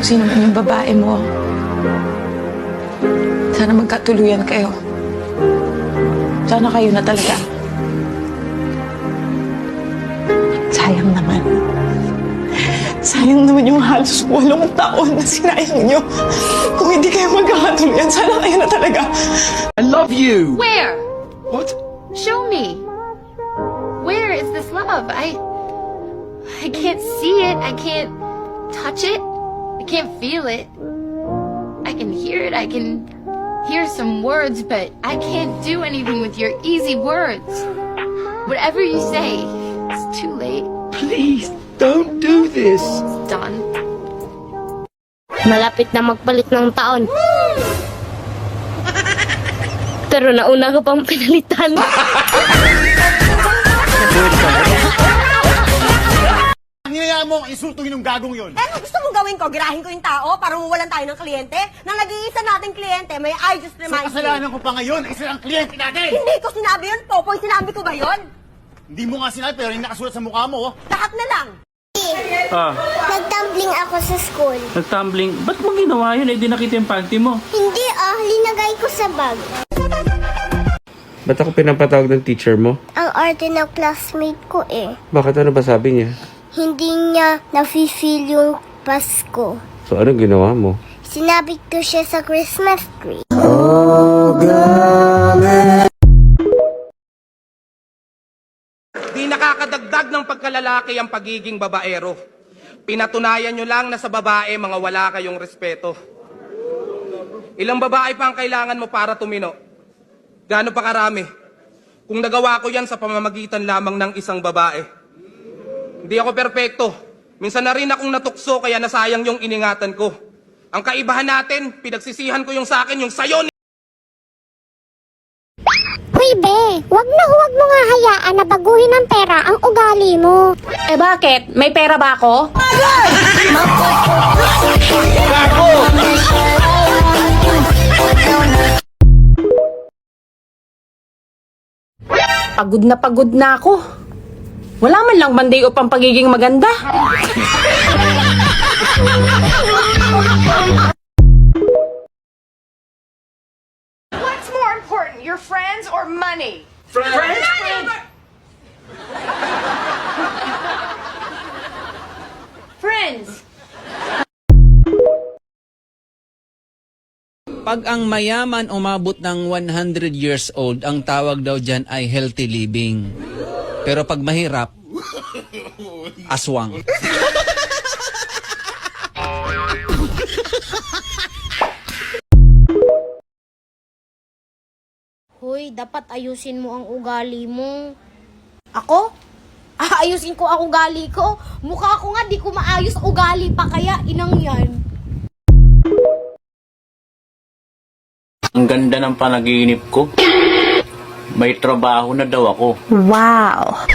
kung sino man yung babae mo. Sana magkatuluyan kayo. Sana kayo na talaga. Sayang naman. Sayang naman yung halos walong taon na sinayang nyo. Kung hindi kayo magkakatuluyan, sana kayo na talaga. I love you. Where? What? Show me. Where is this love? I I can't see it. I can't touch it. I can't feel it. I can hear it. I can hear some words, but I can't do anything with your easy words. Whatever you say, it's too late. Please, don't do this. It's done. Malapit na magpalit ng taon. Pero nauna ko pang pinalitan. Niyaya mo ang insultuhin ng gagong yun. Eh, ano gusto mong gawin ko? Girahin ko yung tao para mawalan tayo ng kliyente? Nang nag-iisa nating kliyente, may I just Sa remind you. kasalanan ko pa ngayon, ay sila ang kliyente natin. Hindi ko sinabi yun, Popoy. Sinabi ko ba yun? Hindi mo nga sinabi pero yung nakasulat sa mukha mo. oh. Lahat na lang. Ah, Nagtumbling ako sa school. nagtumbling. Ba't mo ginawa yun? Eh, di nakita yung panty mo. Hindi ah, linagay ko sa bag. Ba't ako pinapatawag ng teacher mo? Ang arte ng classmate ko eh. Bakit ano ba sabi niya? Hindi niya nafe-feel yung Pasko. So anong ginawa mo? Sinabi ko siya sa Christmas tree. Di nakakadagdag ng pagkalalaki ang pagiging babaero. Pinatunayan nyo lang na sa babae mga wala kayong respeto. Ilang babae pa ang kailangan mo para tumino? Gaano pa karami? Kung nagawa ko yan sa pamamagitan lamang ng isang babae. Hindi ako perpekto. Minsan na rin akong natukso kaya nasayang yung iningatan ko. Ang kaibahan natin, pinagsisihan ko yung sa akin, yung sayo Uy, be! Wag na huwag mo nga hayaan na baguhin ng pera ang ugali mo. Eh bakit? May pera ba ako? Pagod na pagod na ako. Wala man lang banday upang pagiging maganda. What's more important, your friends or money? Friends. Pag ang mayaman umabot ng 100 years old, ang tawag daw dyan ay healthy living. Pero pag mahirap, aswang. Hoy, dapat ayusin mo ang ugali mo. Ako? Aayusin ko ang ugali ko? Mukha ko nga di ko maayos ugali pa kaya inang yan. Ang ganda ng panaginip ko. May trabaho na daw ako. Wow!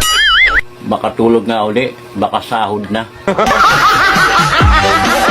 Baka tulog nga uli, baka sahod na.